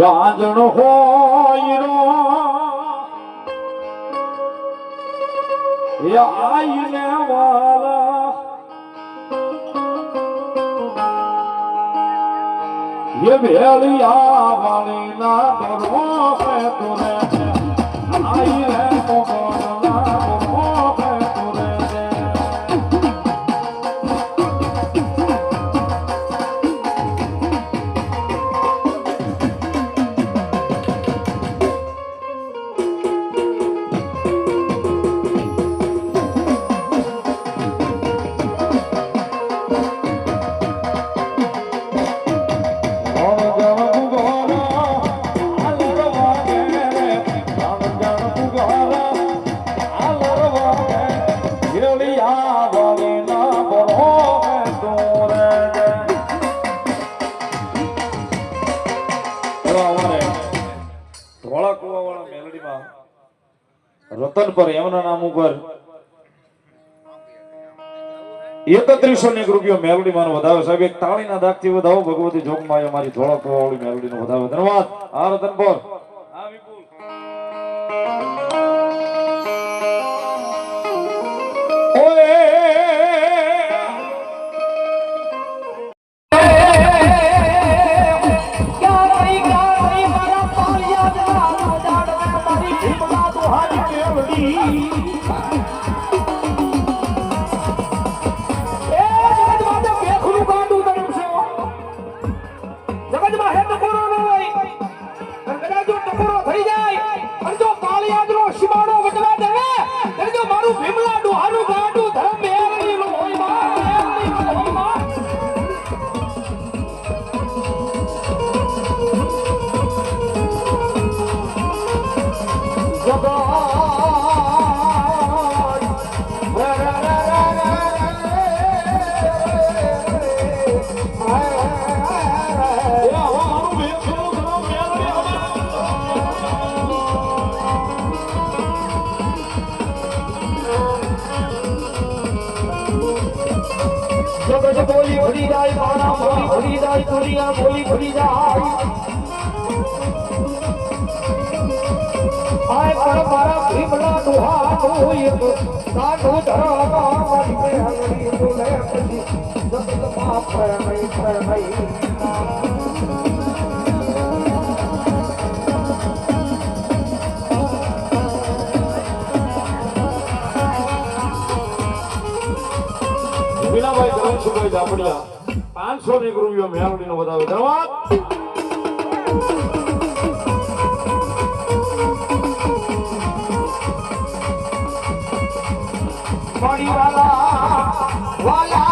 યાજણ હોય રો એ આઈને વાલા ये भेलिया वाली ना डरो है तुरे રતન પર, એમના નામ ઉપર એકત્રીસો ને એક રૂપિયો મેલડી માં વધાવે સાહેબ, એક તાળીના દાખથી વધાવો. ભગવતી જોગમાં મારી ધોળા કુવાવાળી મેલડી નો વધાવે ધન્યવાદ. આ રતન પર. જગત બોલી ભરી જાય માણા બોલી ભરી જાય દુનિયા બોલી ભરી જાય આય પર મારા ભીમલા દુહા તું કાઢું ધરા કે હરી બોલે પછી જગતમાં પ્રણય પ્રણય મીનાભાઈ ધરમસુભાઈ જામડિયા પાંચસો ની એક રૂપિયો મેળવણી નો વધાવે ધન્યવાદ. વાલા વાલા